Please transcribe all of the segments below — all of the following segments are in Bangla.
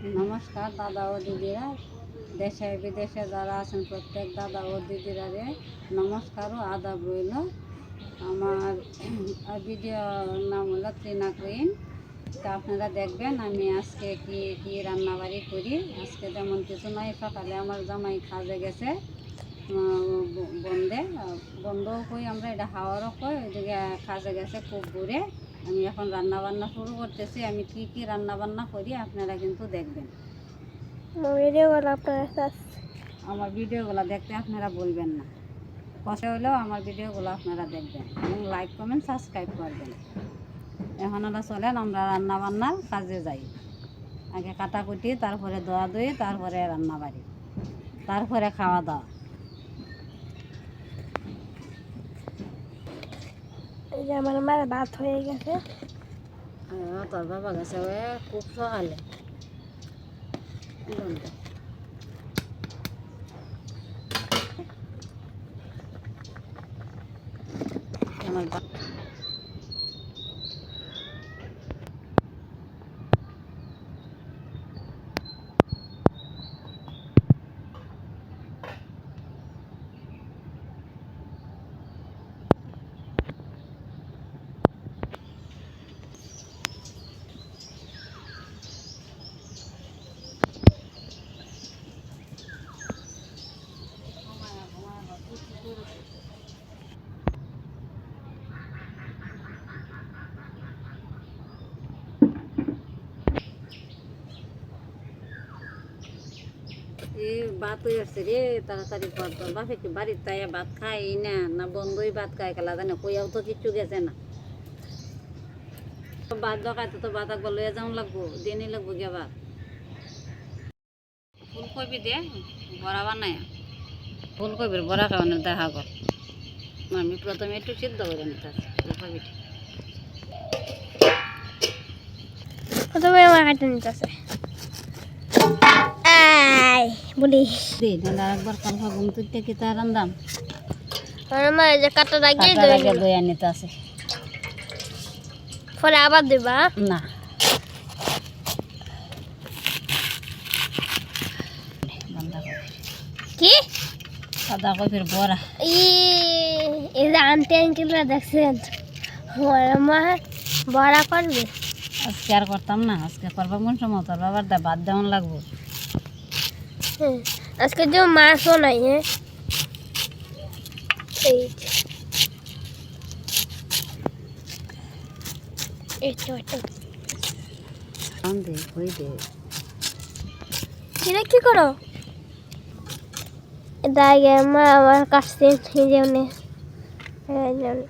নমস্কার, দাদা ও দিদিরা। দেশে বিদেশে যারা আছেন, প্রত্যেক দাদা ও দিদিরা রে, নমস্কার ও আদাব রইল। আমার ভিডিও নাম হলো ত্রিনাকরিন তা আপনারা দেখবেন, আমি আজকে কি কি রান্নাবাড়ি করি। আজকে তেমন কিছু নয় সকালে আমার জামাই খাজে গেছে বন্ধে। বন্ধও কই, আমরা এটা হাওয়ারও কই, ওইদিকে খাজে গেছে খুব দূরে। আমি এখন রান্না বান্না শুরু করতেছি আমি কি কি রান্না বান্না করি আপনারা কিন্তু দেখবেন। ভিডিওগুলো আপনার কাছে আমার ভিডিওগুলো দেখতে আপনারা বলবেন না। কষ্ট হলেও আমার ভিডিওগুলো আপনারা দেখবেন এবং লাইক কমেন্ট সাবস্ক্রাইব করবেন। এখন আমরা চলেন আমরা রান্না বান্নার কাজে যাই। আগে কাটাকুটি তারপরে দোয়া দই তারপরে রান্না বাড়ি তারপরে খাওয়া দাওয়া। এই যে আমার মার ভাত হয়ে গেছে আহ, তোর বাবা গেছে খুব সকালে। আমার ভাত হয়ে রে, তাড়াতাড়ি তোর বাপে কি বাড়ির তাই ভাত খাই না না বন্ধুই ভাত খাই খেলা, জানে, কইয়াও তো কিচ্ছু গেছে না। ভাত দোকাইতে তো ভাত একবার লইয়া যাও লাগবো দিনই লাগবো গিয়া ভাত। ফুলকপি দে, বড়া বানায়। ফুলকপির বড়া খাওয়ানোর দেখা কর। আমি প্রথমে একটু সিদ্ধ করে নিতে ফুলকপিটা প্রথমে বলি আরেকবার কালকা ঘুম তুলতে কি তার রান্দাম আমার এই যে কাটা লাগিয়ে কাটার আগে দই দইয়া আছে। পরে আবার দিবা? না। কি? বাঁধাকপির বড়া। ই এই যে আন্টি আঙ্কেলরা দেখছেন আমার মা বড়া করবে। আজকে আর করতাম না আজকে করব কোন সময়? তোর বাবার দা বাদ দেওয়ান লাগবো। হ্যাঁ, আজকে যে মাছও নাই হ্যাঁ এই যে। এই তো এই তো আন দে কই দে এটা কি করো এটা আগে মা আমার কাছে এই জন্য এই জন্য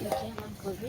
দেখি আমার কবি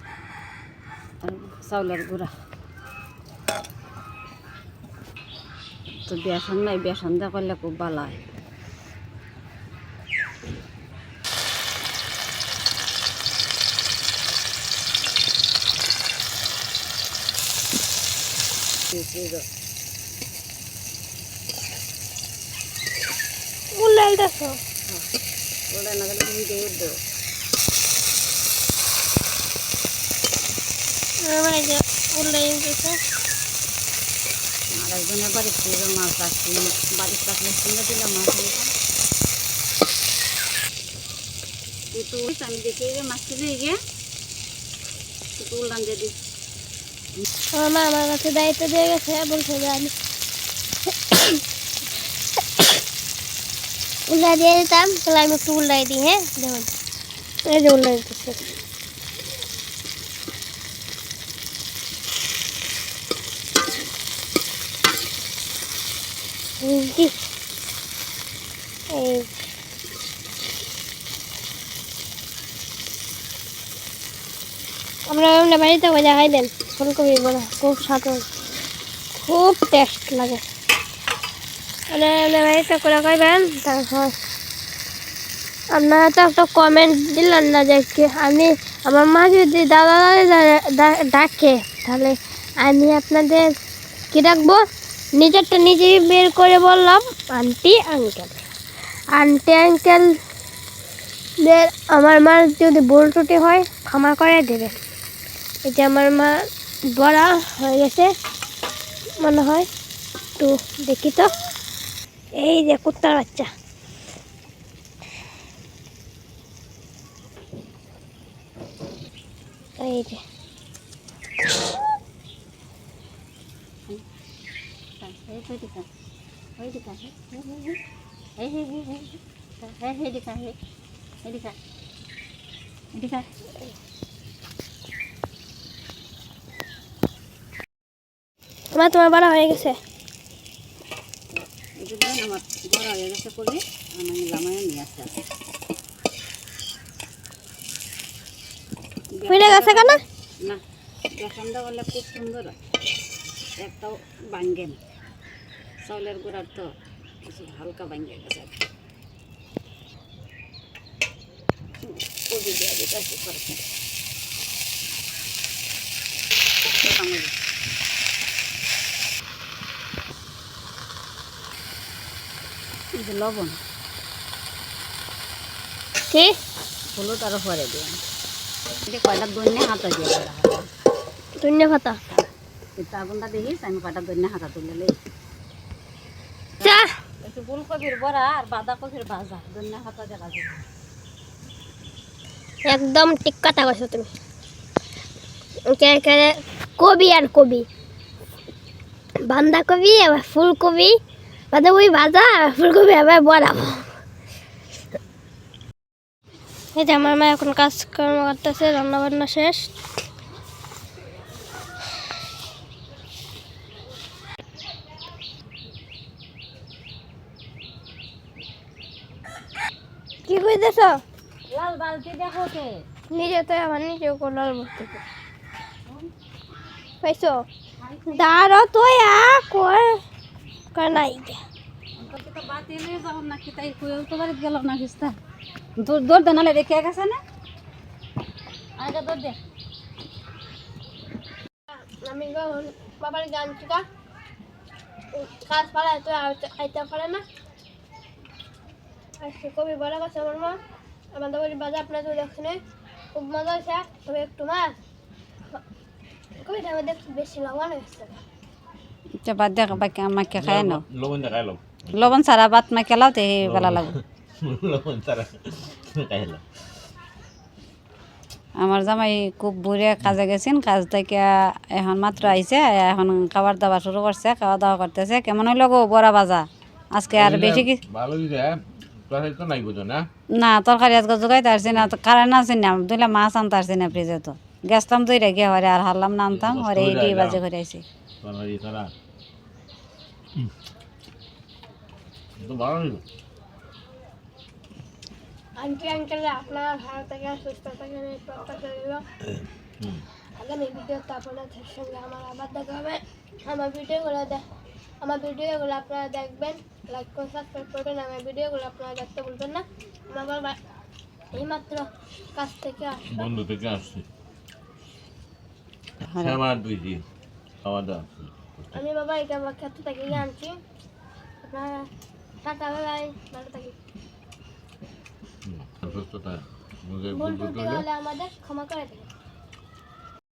আর চাউলের গুঁড়া। তো বেসন নাই বেসন দিয়ে করলে খুব ভালো হয়। উল্টাইতেছ ওটা না গেলে তুমি দিয়ে উঠবো আমার এই যে উল্লাই গেছে আর একজনের বাড়ির থেকে মাছ আসছি বাড়ির থাকলে সঙ্গে দিলাম মাছ হইতাম। তুই তো ওই আমি দেখে যে মাছ তুলে গিয়ে তুই তো উল্লান দিয়ে দিস আমার মা আমার কাছে দায়িত্ব দিয়ে গেছে বলছে যে আমি উল্লাই দিয়ে দিতাম তাহলে আমি একটু উল্লাই দিই হ্যাঁ দেখুন এই যে উল্লাই দিতেছে আমরা আমরা বাড়িতে মজা খাই দেন। ফুলকপি বড়া খুব স্বাদ খুব টেস্ট লাগে। বাড়িতে করে খাইবেন তারপর আপনারা তো একটা কমেন্ট দিলেন না যে আমি, আমার মা যদি দাদা ডাকে, তাহলে আমি আপনাদের কি ডাকবো? নিজেরটা নিজেই বের করে বললাম আন্টি আঙ্কেল আন্টি আঙ্কেল দের আমার মার যদি ভুল ত্রুটি হয়, ক্ষমা করে দেবে। এই যে আমার মা বড়া হয়ে গেছে, মনে হয় তো দেখি তো। এই যে কুত্তার বাচ্চা। এই যে। আমার তোমার বড়া হয়ে গেছে। আমার হয়ে গেছে করে আমি নিয়ে আসতে ফুলে গেছে কেন? না বেসনটা বললে খুব সুন্দর একটাও ভাঙ্গে না। চাউলের গুঁড়ার তো কিছু হালকা ভাঙ্গে গেছে। কবি দেওয়া দিতে আছে কামড়। যে লবণ। কি? হলুদ আরও পরে দিয়ে এটা কয়টা দৈন্যে হাতা দিয়ে দেওয়া হয় ধন্য পাতা? আগুনটা দেখিস আমি কয়টা দৈন্যে হাতা তুলে লই একটু ফুলকপির বড়া আর বাঁধাকপির ভাজা হাতা দেখা যাবে একদম ঠিক কথা তুমি। কবি আর কবি। বান্ধাকপি আবার ফুলকপি, বাঁধাকপি ভাজা আর ফুলকপি আবার বড়াবো এই যে আমার মা এখন কাজকর্ম করতেছে, রান্নাবান্না শেষ। কি কইতেছ? লাল বালতি দেখো কে? নিজে তো আমার নিজে কোলার বসতে পাইছো? দাঁড়ো তো আ কয় কানাই বাতি নিয়ে তাই তো গেল না কিস্তা? গেছে না? আগে দে। আমি বাবার গান চিকা কাজ তো আইতে পারে না। সে কবি বলা কথা আমার মা আমাদের বাড়ির বাজার আপনার তো দেখছেন খুব মজা হয়েছে তবে একটু মাছ কবিটা বেশি লবণ হয়েছে। আচ্ছা বাদ দেখ বাকি আমাকে খায় না লবণ দেখাই লব লবণ সারা বাত তে বেলা লাগবে। লবণ তারা খাইল আমার জামাই খুব বুড়ে কাজে গেছেন কাজ থেকে এখন মাত্র আইছে এখন খাবার দাবার শুরু করছে খাওয়া দাওয়া করতেছে। কেমন হইল গো বড়া বাজা আজকে আর বেশি কি ভালো দিছে তরকারি তো নাই বুঝো না? না তরকারি আজকে জোগাইতে পারছি না তো কারেন্ট আছে না দুইলা মাছ আনতে পারছি না ফ্রিজে তো। গেছতাম দুই রেগে হরে আর হারলাম না আনতাম হরে এই দুই বাজে করে আইছি। তরকারি তারা তো ভালো দিল আন্টি আঙ্কেল আপনারা ভালো থাকেন সুস্থ থাকেন এই প্রত্যাশা রইল। আগামী ভিডিওতে আপনাদের সঙ্গে আমার আবার দেখা হবে। আমার ভিডিওগুলো দেখ আমার ভিডিওগুলো আপনারা দেখবেন লাইক করে সাবস্ক্রাইব করবেন আমার ভিডিওগুলো আপনারা দেখতে ভুলবেন না। আমার বাবা এইমাত্র কাছ থেকে আসলাম বন্ধু থেকে আসছি। আমার দুই দিন খাওয়া দাওয়া আমি বাবা এটা আমার ক্ষেত্র থেকে আনছি। আপনারা টাটা বাই ভালো থাকি সুস্থতা আমাদের ক্ষমা করে দেবেন।